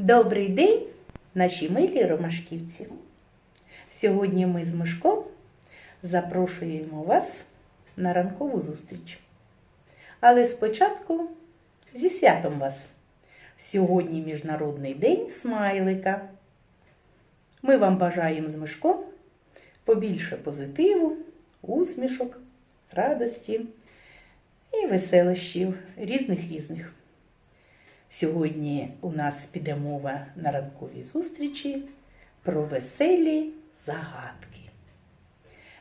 Добрий день, наші милі ромашківці. Сьогодні ми з Мишком запрошуємо вас на ранкову зустріч. Але спочатку зі святом вас. Сьогодні Міжнародний день смайлика. Ми вам бажаємо з Мишком побільше позитиву, усмішок, радості і веселощів різних різних. Сьогодні у нас піде мова на ранковій зустрічі про веселі загадки.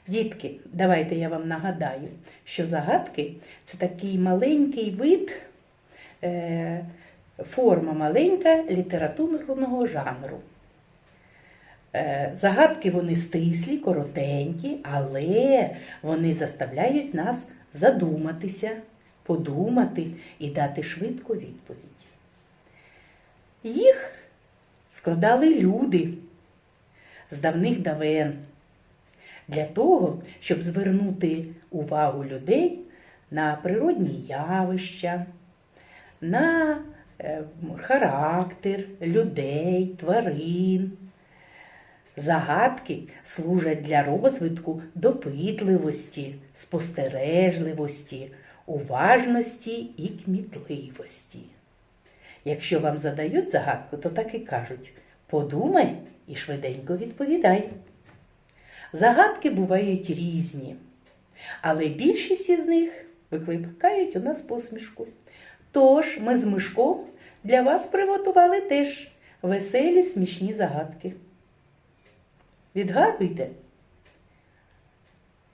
Дітки, давайте я вам нагадаю, що загадки це такий маленький вид, е, форма маленька літературного жанру. Е, Загадки вони стислі, коротенькі, але вони заставляють нас задуматися, подумати і дати швидку відповідь. Їх складали люди з давних давен для того, щоб звернути увагу людей на природні явища, на е, характер людей, тварин. Загадки служать для розвитку допитливості, спостережливості, уважності і кмітливості. Якщо вам задають загадку, то так і кажуть подумай і швиденько відповідай. Загадки бувають різні, але більшість із них викликають у нас посмішку. Тож ми з Мишком для вас приготували теж веселі смішні загадки. Відгадуйте.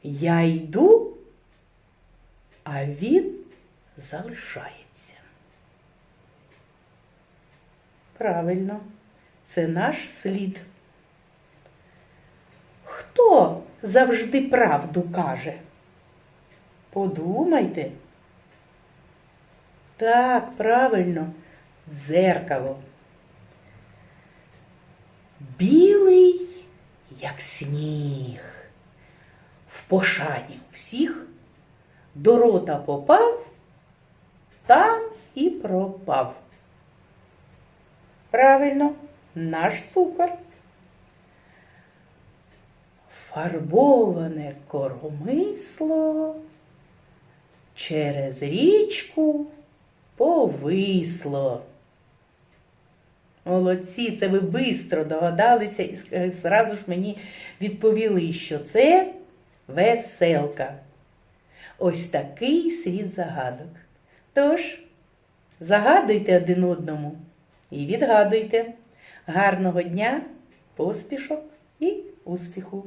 Я йду, а він залишається. Правильно, це наш слід. Хто завжди правду каже? Подумайте. Так, правильно, дзеркало. Білий, як сніг, в пошані у всіх, до рота попав, там і пропав. Правильно, наш цукор. Фарбоване коромисло через річку повисло. Молодці, це ви бистро догадалися і с- зразу ж мені відповіли, що це веселка. Ось такий світ загадок. Тож, загадуйте один одному і відгадуйте. Гарного дня, поспішок і успіху!